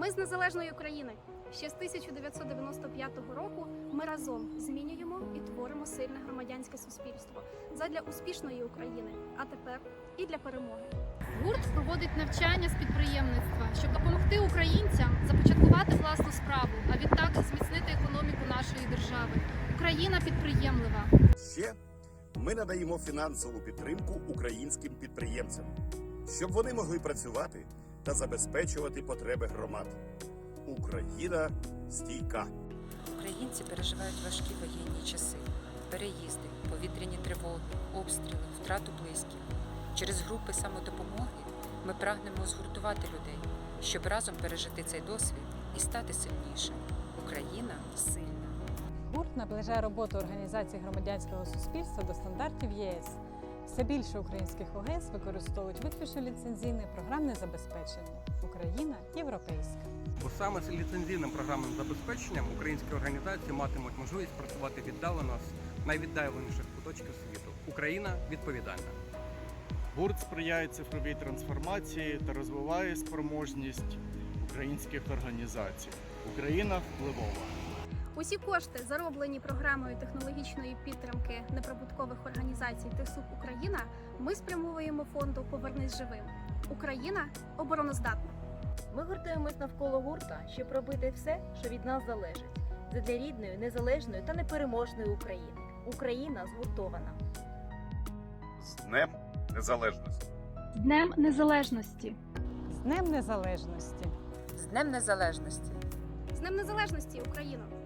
Ми з незалежної України. Ще з 1995 року ми разом змінюємо і творимо сильне громадянське суспільство задля успішної України, а тепер і для перемоги. Гурт проводить навчання з підприємництва, щоб допомогти українцям започаткувати власну справу, а відтак зміцнити економіку нашої держави. Україна підприємлива. Ще ми надаємо фінансову підтримку українським підприємцям, щоб вони могли працювати та забезпечувати потреби громад. Україна стійка. Українці переживають важкі воєнні часи, переїзди, повітряні тривоги, обстріли, втрату близьких. Через групи самодопомоги ми прагнемо згуртувати людей, щоб разом пережити цей досвід і стати сильнішим. Україна сильна. Гурт наближає роботу організацій громадянського суспільства до стандартів ЄС. Все більше українських ОГЕС використовують виключно ліцензійне програмне забезпечення. Україна європейська. Бо саме з ліцензійним програмним забезпеченням українські організації матимуть можливість працювати віддалено з найвіддаленіших куточків світу. Україна відповідальна. Гурт сприяє цифровій трансформації та розвиває спроможність українських організацій. Україна впливова. Усі кошти, зароблені програмою технологічної підтримки неприбуткових організацій ТИСУП Україна, ми спрямовуємо фонду Повернись живим. Україна обороноздатна. Ми гуртуємось навколо гурта, щоб робити все, що від нас залежить, задля рідної, незалежної та непереможної України. Україна згуртована. З Днем Незалежності! З Днем Незалежності! З Днем Незалежності! З Днем Незалежності! З Днем Незалежності Україна!